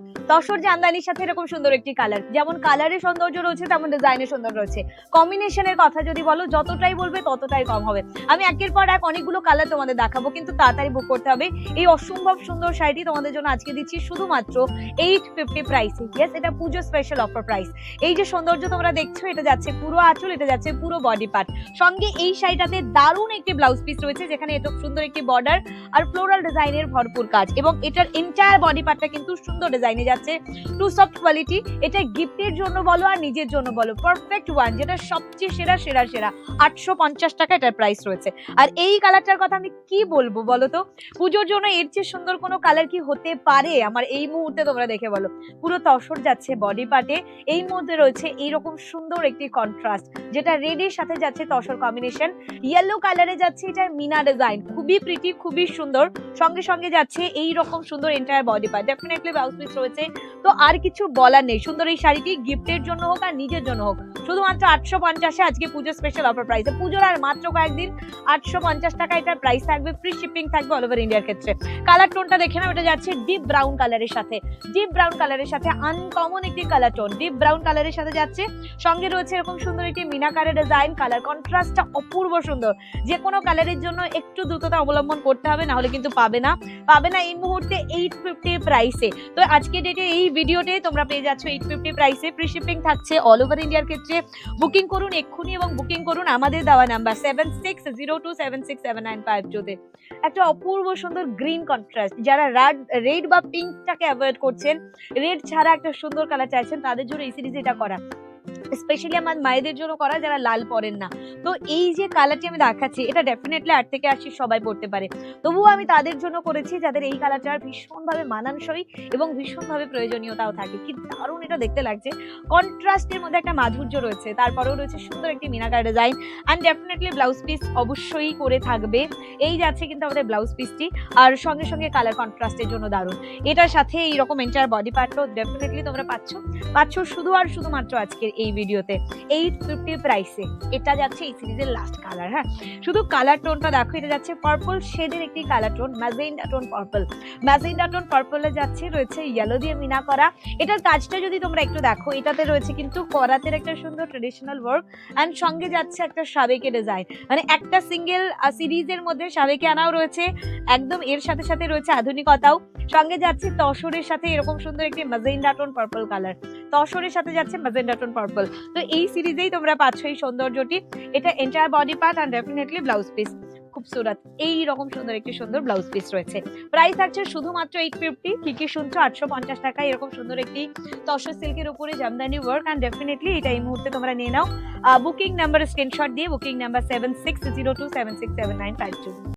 Thank you. Tussar জামদানির সাথে এরকম সুন্দর একটি কালার যেমন কালারের সৌন্দর্য রয়েছে, তেমন ডিজাইনের সৌন্দর্য রয়েছে। কম্বিনেশনের কথা যদি বলো, যতটাই বলবে ততটাই কম হবে। আমি একের পর এক অনেকগুলো কালার তোমাদের দেখাবো, কিন্তু তাড়াতাড়ি বুক করতে হবে। এই অসম্ভব সুন্দর শাড়িটি তোমাদের জন্য আজকে দিচ্ছি শুধুমাত্র এইট ফিফটি প্রাইসে ইয়েস এটা পুজো স্পেশাল অফার প্রাইস এই যে সৌন্দর্য তোমরা দেখছ, এটা যাচ্ছে পুরো আঁচল, এটা যাচ্ছে পুরো বডি পার্ট সঙ্গে এই শাড়িটাতে দারুণ একটি ব্লাউজ পিস রয়েছে, যেখানে এত সুন্দর একটি বর্ডার আর ফ্লোরাল ডিজাইনের ভরপুর কাজ। এবং এটার এন্টায়ার বডি পার্টটা কিন্তু সুন্দর ডিজাইনে যাচ্ছে। টু সফট কোয়ালিটি এটা গিফটের জন্য বলো আর নিজের জন্য বলো। পারফেক্ট ওয়ান যেটা সবচেয়ে সেরা সেরা সেরা। আটশো পঞ্চাশ টাকা এটার প্রাইস রয়েছে। আর এই কালারটার কথা আমি কি বলব বলো তো? পুজোর জন্য এর চেয়ে সুন্দর কোনো কালার কি হতে পারে? আমার এই মুহূর্তে তোমরা দেখে বলো। পুরো তসর যাচ্ছে বডি পার্টে এই মধ্যে রয়েছে এইরকম সুন্দর একটি কন্ট্রাস্ট যেটা রেডের সাথে যাচ্ছে তসর কম্বিনেশন ইয়েলো কালারে যাচ্ছে এটার মিনা ডিজাইন খুবই প্রিটি খুবই সুন্দর। সঙ্গে সঙ্গে যাচ্ছে এই রকম সুন্দর entire body part definitely blouse piece রয়েছে। তো আর কিছু বলার নেই। সুন্দর এই শাড়িটি গিফটের জন্য হোক আর নিজের জন্য হোক। শুধুমাত্র আটশো পঞ্চাশে আজকে পুজো স্পেশাল অফার প্রাইসে পুজোর আর মাত্র কয়েকদিন আটশো পঞ্চাশ টাকা এটার প্রাইস থাকবে। ফ্রি শিপিং থাকবে অল ওভার ইন্ডিয়ার ক্ষেত্রে। কালার টোনটা দেখে নাও, এটা যাচ্ছে ডিপ ব্রাউন কালারের সাথে। ডিপ ব্রাউন কালারের সাথে আনকমন একটি কালার টোন ডিপ ব্রাউন কালারের সাথে যাচ্ছে। সঙ্গে রয়েছে এরকম সুন্দর একটি মিনাকারের ডিজাইন কালার কন্ট্রাস্টটা অপূর্ব সুন্দর। যে কোনো কালারের জন্য একটু দ্রুততা অবলম্বন করতে হবে না হলে কিন্তু পাবে না, পাবে না এই মুহূর্তে এইট ফিফটি প্রাইসে তো আজকে ডেটে এই ভিডিওতে তোমরা পেয়ে যাচ্ছ এইট ফিফটি প্রাইসে ফ্রি শিপিং থাকছে অল ওভার ইন্ডিয়ার ক্ষেত্রে। বুকিং করুন এক্ষুনি এবং বুকিং করুন আমাদের দেওয়া number seven six zero two seven six seven nine five টুতে একটা অপূর্ব সুন্দর গ্রিন কন্ট্রাস্ট যারা রেড বা পিঙ্কটাকে অ্যাভয়েড করছেন রেড ছাড়া একটা সুন্দর কালার চাইছেন, তাদের জন্য এই সিরিজ এটা করা। স্পেশালি আমার মায়েদের জন্য করা, যারা লাল পরেন না। তো এই যে কালারটি আমি দেখাচ্ছি, এটা ডেফিনেটলি আট থেকে আশি সবাই পড়তে পারে। তবুও আমি তাদের জন্য করেছি, যাদের এই কালারটার ভীষণভাবে মানানসই এবং ভীষণভাবে প্রয়োজনীয়তাও থাকে। কি দারুণ এটা দেখতে লাগছে। কন্ট্রাস্টের মধ্যে একটা মাধুর্য রয়েছে, তারপরেও রয়েছে সুন্দর একটি মিনাকার design and definitely blouse piece অবশ্যই করে থাকবে। এই যাচ্ছে কিন্তু আমাদের ব্লাউজ পিসটি আর সঙ্গে সঙ্গে কালার কন্ট্রাস্টের জন্য দারুণ। এটার সাথে এইরকম এন্টার বডি পার্টও ডেফিনেটলি তোমরা পাচ্ছ। পাচ্ছ শুধু আর শুধুমাত্র আজকের এই ভিডিওতে। এইট ফিফটি প্রাইসে এটা যাচ্ছে এই সিরিজের লাস্ট কালার হ্যাঁ? শুধু কালার টোনটা দেখো, এটা যাচ্ছে পার্পল শেডের একটি colour tone magenta tone purple magenta tone পার্পলে যাচ্ছে, রয়েছে ইয়েলো দিয়ে মিনা করা। এটার কাজটা যদি তোমরা একটু দেখো, এটাতে রয়েছে কিন্তু করাতের একটা সুন্দর ট্রেডিশনাল ওয়ার্ক অ্যান্ড সঙ্গে যাচ্ছে একটা সাবেকে ডিজাইন মানে একটা সিঙ্গেল সিরিজের মধ্যে সাবেকে আনাও রয়েছে, একদম এর সাথে সাথে রয়েছে আধুনিকতাও। সঙ্গে যাচ্ছে তসরের সাথে এরকম সুন্দর একটি ম্যাজেন্ডা টোন পার্পল কালার তসরের সাথে যাচ্ছে ম্যাজেন্ডা টোন পার্পল তো এই সিরিজেই তোমরা পাচ্ছ এই সৌন্দর্যটি। এটা entire body part and definitely blouse piece খুবসুরত এই রকম সুন্দর একটি সুন্দর ব্লাউজ পিস রয়েছে। প্রাইস থাকছে শুধুমাত্র এইট ফিফটি কি কি শুনছো? আটশো পঞ্চাশ টাকা এরকম সুন্দর একটি তসর সিল্কের উপরে জামদানি ওয়ার্ক অ্যান্ড ডেফিনেটলি এটা এই মুহূর্তে তোমরা নিয়ে নাও। বুকিং নাম্বার স্ক্রিনশট দিয়ে booking number seven six zero two seven six seven nine five two